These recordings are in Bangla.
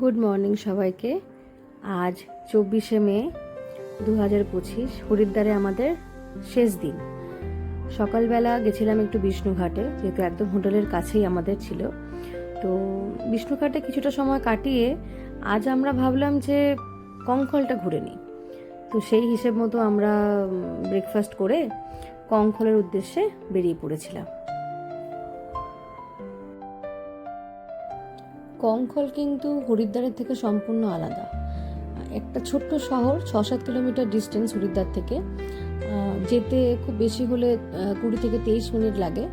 গুড মর্নিং সবাইকে। আজ চব্বিশে মে দু হাজার পঁচিশ, হরিদ্বারে আমাদের শেষ দিন। সকালবেলা গেছিলাম একটু বিষ্ণুঘাটে, যেহেতু একদম হোটেলের কাছেই আমাদের ছিল। তো বিষ্ণুঘাটে কিছুটা সময় কাটিয়ে আজ আমরা ভাবলাম যে কঙ্কলটা ঘুরে নিই। তো সেই হিসেব মতো আমরা ব্রেকফাস্ট করে কঙ্কলের উদ্দেশ্যে বেরিয়ে পড়েছিলাম। কঙ্খল কিন্তু হরিদ্বারের থেকে সম্পূর্ণ আলাদা। একটা ছোট্ট শহর ছ সাত কিলোমিটার ডিস্টেন্স হরিদ্বার থেকে। যেতে খুব বেশি হলে কুড়ি থেকে তেইশ মিনিট লাগে।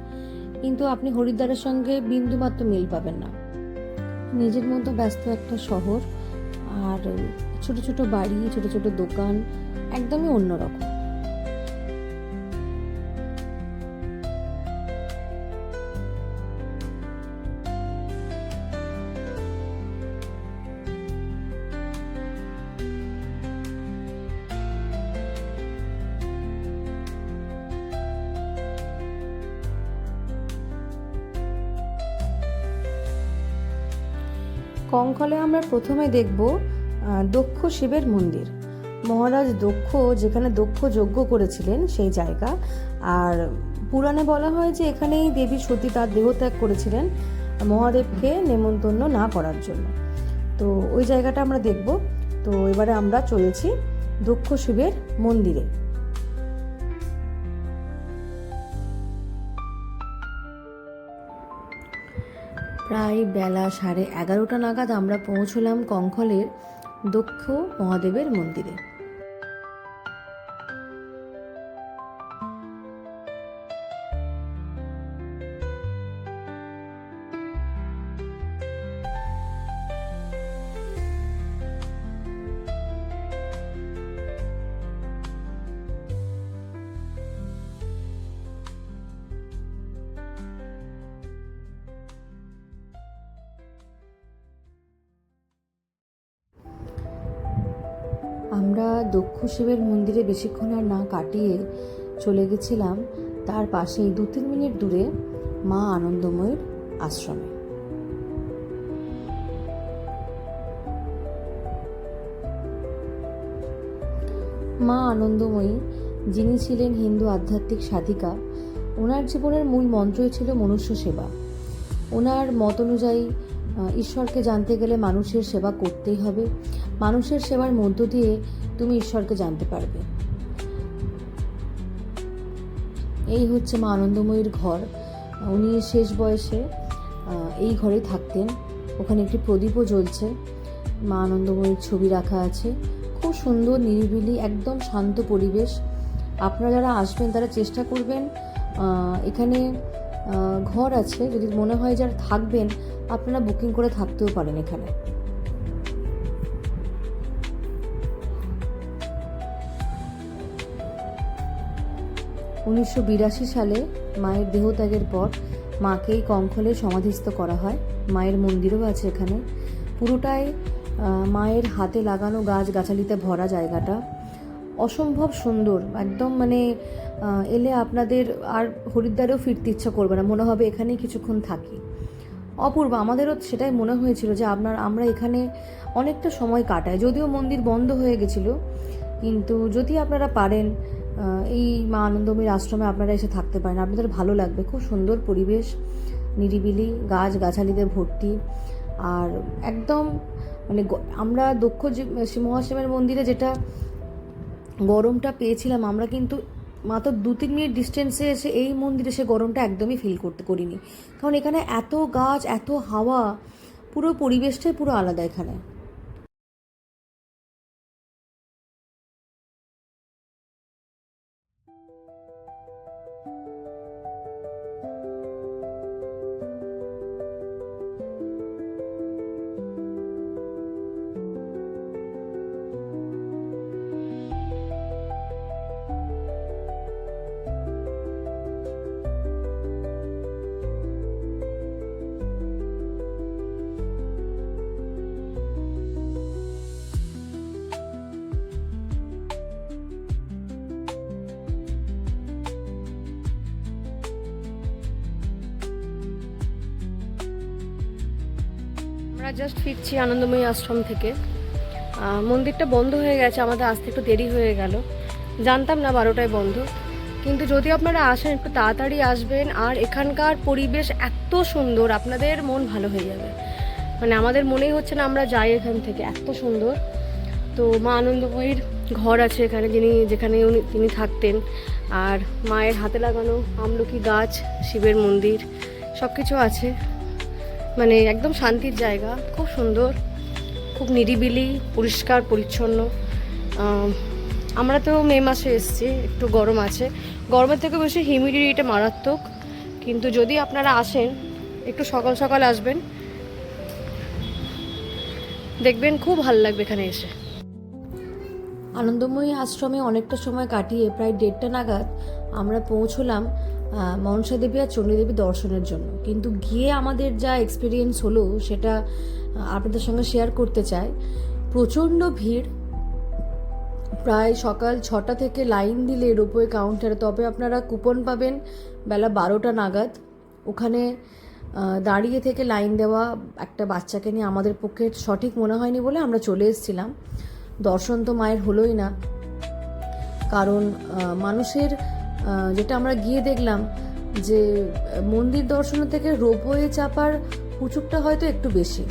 কিন্তু আপনি হরিদ্বারের সঙ্গে বিন্দুমাত্র মিল পাবেন না। নিজের মতো ব্যস্ত একটা শহর, আর ছোট ছোট বাড়ি, ছোট ছোট দোকান, একদমই অন্যরকম। কঙ্কলে আমরা প্রথমে দেখব দক্ষ শিবের মন্দির। মহারাজ দক্ষ, যেখানে দক্ষ যজ্ঞ করেছিলেন সেই জায়গা। আর পুরাণে বলা হয় যে এখানেই দেবী সতী তার দেহত্যাগ করেছিলেন মহাদেবকে নেমন্তন্ন না করার জন্য। তো ওই জায়গাটা আমরা দেখব। তো এবারে আমরা চলেছি দক্ষ শিবের মন্দিরে। প্রায় বেলা সাড়ে এগারোটা নাগাদ আমরা পৌঁছলাম কঙ্কলের দক্ষ মহাদেবের মন্দিরে। আমরা দক্ষ শিবের মন্দিরে বেশিক্ষণ আর না কাটিয়ে চলে গেছিলাম, তার পাশেই দু তিন মিনিট দূরে মা আনন্দময়ীর আশ্রমে। মা আনন্দময়ী, যিনি ছিলেন হিন্দু আধ্যাত্মিক সাধিকা, ওনার জীবনের মূল মন্ত্রই ছিল মনুষ্য সেবা। ওনার মত অনুযায়ী ঈশ্বরকে জানতে গেলে মানুষের সেবা করতেই হবে। মানুষের সেবার মধ্য দিয়ে তুমি ঈশ্বরকে জানতে পারবে। এই হচ্ছে মা আনন্দময়ীর ঘর। উনি শেষ বয়সে এই ঘরে থাকতেন। ওখানে একটি প্রদীপও জ্বলছে। মা আনন্দময়ীর ছবি রাখা আছে। খুব সুন্দর, নিরিবিলি, একদম শান্ত পরিবেশ। আপনারা যারা আসবেন, তারা চেষ্টা করবেন এখানে ঘর আছে। যদি মনে হয় যারা থাকবেন আপনারা বুকিং করে থাকতেও পারেন এখানে। উনিশশো বিরাশি সালে মায়ের দেহত্যাগের পর মাকেই কঙ্খলে সমাধিস্থ করা হয়। মায়ের মন্দিরও আছে এখানে। পুরোটাই মায়ের হাতে লাগানো গাছ গাছালিতে ভরা জায়গাটা। অসম্ভব সুন্দর, একদম মানে এলে আপনাদের আর হরিদ্বারেও ফিরতে ইচ্ছা করবে না। মনে হবে এখানেই কিছুক্ষণ থাকি। অপূর্ব, আমাদেরও সেটাই মনে হয়েছিল যে আপনার, আমরা এখানে অনেকটা সময় কাটাই। যদিও মন্দির বন্ধ হয়ে গেছিল, কিন্তু যদি আপনারা পারেন এই মা আনন্দমীর আশ্রমে আপনারা এসে থাকতে পারেন। আপনাদের ভালো লাগবে, খুব সুন্দর পরিবেশ, নিরিবিলি গাছ গাছালিতে ভর্তি, আর একদম মানে আমরা দক্ষ মহাশিবের মন্দিরে যেটা গরমটা পেয়েছিলাম, আমরা কিন্তু মাত্র দু তিন মিনিট ডিস্টেন্সে এসে এই মন্দিরে সে গরমটা একদমই ফিল করতে করিনি। কারণ এখানে এত গাছ, এত হাওয়া, পুরো পরিবেশটাই পুরো আলাদা এখানে। জাস্ট ফিরছি আনন্দময়ী আশ্রম থেকে। মন্দিরটা বন্ধ হয়ে গেছে, আমাদের আসতে একটু দেরি হয়ে গেল। জানতাম না বারোটায় বন্ধ। কিন্তু যদি আপনারা আসেন, একটু তাড়াতাড়ি আসবেন, আর এখানকার পরিবেশ এত সুন্দর, আপনাদের মন ভালো হয়ে যাবে। মানে আমাদের মনেই হচ্ছে না আমরা যাই এখান থেকে, এত সুন্দর। তো মা আনন্দময়ীর ঘর আছে এখানে, যিনি যেখানে উনি, তিনি থাকতেন। আর মায়ের হাতে লাগানো আমলকি গাছ, শিবের মন্দির সব কিছু আছে। মানে একদম শান্তির জায়গা, খুব সুন্দর, খুব নিরিবিলি, পরিষ্কার, পরিচ্ছন্ন। আমরা তো মে মাসে এসেছি, একটু গরম আছে। গরমের থেকে বেশি হিউমিডিটিটা মারাত্মক। কিন্তু যদি আপনারা আসেন, একটু সকাল সকাল আসবেন, দেখবেন খুব ভালো লাগবে এখানে এসে। আনন্দময়ী আশ্রমে অনেকটা সময় কাটিয়ে প্রায় দেড়টা নাগাদ আমরা পৌঁছলাম মনসা দেবী আর চণ্ডীদেবী দর্শনের জন্য। কিন্তু গিয়ে আমাদের যা এক্সপিরিয়েন্স হলো, সেটা আপনাদের সঙ্গে শেয়ার করতে চাই। প্রচণ্ড ভিড়। প্রায় সকাল ছটা থেকে লাইন দিলে রোপওয়ে কাউন্টারে তবে আপনারা কুপন পাবেন বেলা বারোটা নাগাদ। ওখানে দাঁড়িয়ে থেকে লাইন দেওয়া একটা বাচ্চাকে নিয়ে আমাদের পক্ষে সঠিক মনে হয়নি বলে আমরা চলে এসেছিলাম। দর্শন তো মায়ের হলোই না। কারণ মানুষের যেটা আমরা গিয়ে দেখলাম যে মন্দির দর্শনের থেকে রোপওয়ে চাপার হুচুকটা হয়তো একটু বেশি।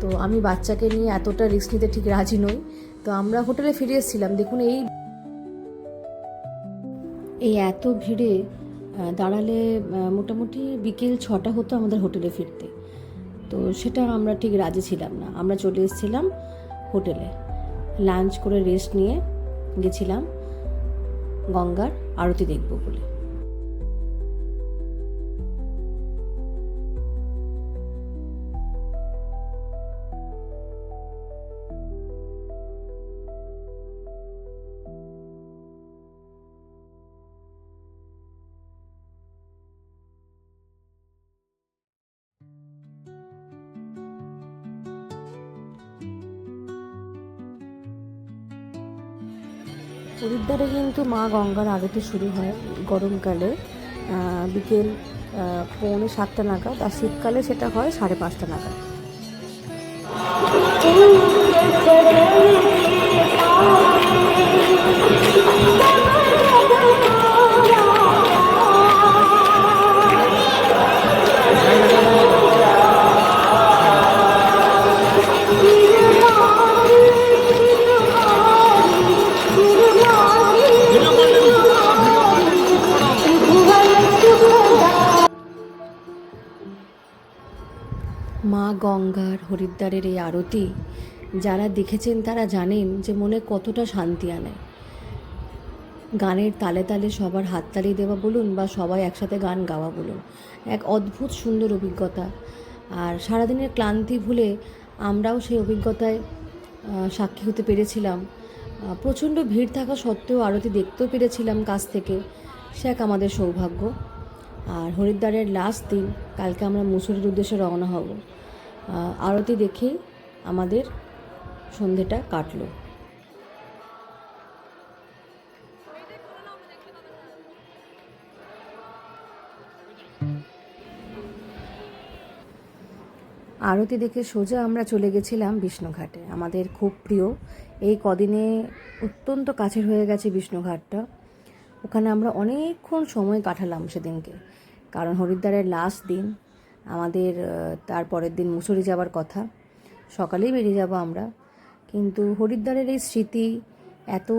তো আমি বাচ্চাকে নিয়ে এতটা রিস্ক নিতে ঠিক রাজি নই। তো আমরা হোটেলে ফিরে এসেছিলাম। দেখুন, এই এই এত ভিড়ে দাঁড়ালে মোটামুটি বিকেল ছটা হতো আমাদের হোটেলে ফিরতে। তো সেটা আমরা ঠিক রাজি ছিলাম না। আমরা চলে এসেছিলাম হোটেলে। লাঞ্চ করে রেস্ট নিয়ে গেছিলাম গঙ্গার। আরতি দেখব বলে। হরিদ্বারে কিন্তু মা গঙ্গার আরতি শুরু হয় গরমকালে। বিকেল পৌনে সাতটা নাগাদ আর শীতকালে সেটা হয় সাড়ে পাঁচটা নাগাদ। মা গঙ্গার হরিদ্বারের এই আরতি, যারা দেখেছেন তারা জানেন যে মনে কতটা শান্তি আনে। গানের তালে তালে সবার হাত হাততালি দেওয়া বলুন বা সবাই একসাথে গান গাওয়া বলুন, এক অদ্ভুত সুন্দর অভিজ্ঞতা। আর সারাদিনের ক্লান্তি ভুলে আমরাও সেই অভিজ্ঞতায় সাক্ষী হতে পেরেছিলাম। প্রচণ্ড ভিড় থাকা সত্ত্বেও আরতি দেখতেও পেরেছিলাম কাছ থেকে। সে এক আমাদের সৌভাগ্য। আর হরিদ্বারের লাস্ট দিন, কালকে আমরা মুসুরির উদ্দেশ্যে রওনা হব। আরতি দেখেই আমাদের সন্ধেটা কাটলো। আরতি দেখে সোজা আমরা চলে গেছিলাম বিষ্ণুঘাটে। আমাদের খুব প্রিয়। এই কদিনে অত্যন্ত কাছের হয়ে গেছে বিষ্ণুঘাটটা। ওখানে আমরা অনেকক্ষণ সময় কাটালাম সেদিনকে। কারণ হরিদ্বারের লাস্ট দিন আমাদের তার পরের দিন মুসুরি যাওয়ার কথা। সকালেই বেরিয়ে যাব আমরা। কিন্তু হরিদ্বারের এই স্মৃতি এত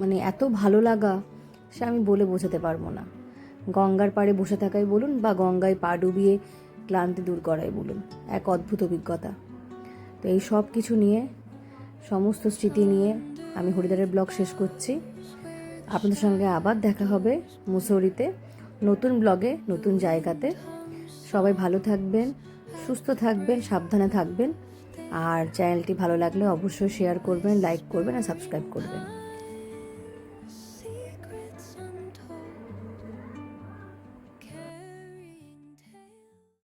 মানে এত ভালো লাগা, সে আমি বলে বোঝাতে পারব না। গঙ্গার পাড়ে বসে থাকাই বলুন বা গঙ্গায় পা ডুবিয়ে ক্লান্তি দূর করাই বলুন, এক অদ্ভুত অভিজ্ঞতা। তো এই সব কিছু নিয়ে, সমস্ত স্মৃতি নিয়ে আমি হরিদ্বারের ব্লগ শেষ করছি। আপনাদের সঙ্গে আবার দেখা হবে মুসৌরিতে, নতুন ব্লগে, নতুন জায়গাতে। সবাই ভালো থাকবেন, সুস্থ থাকবেন, সাবধানে থাকবেন। আর চ্যানেলটি ভালো লাগলে অবশ্যই শেয়ার করবেন লাইক করবেন আর সাবস্ক্রাইব করবেন।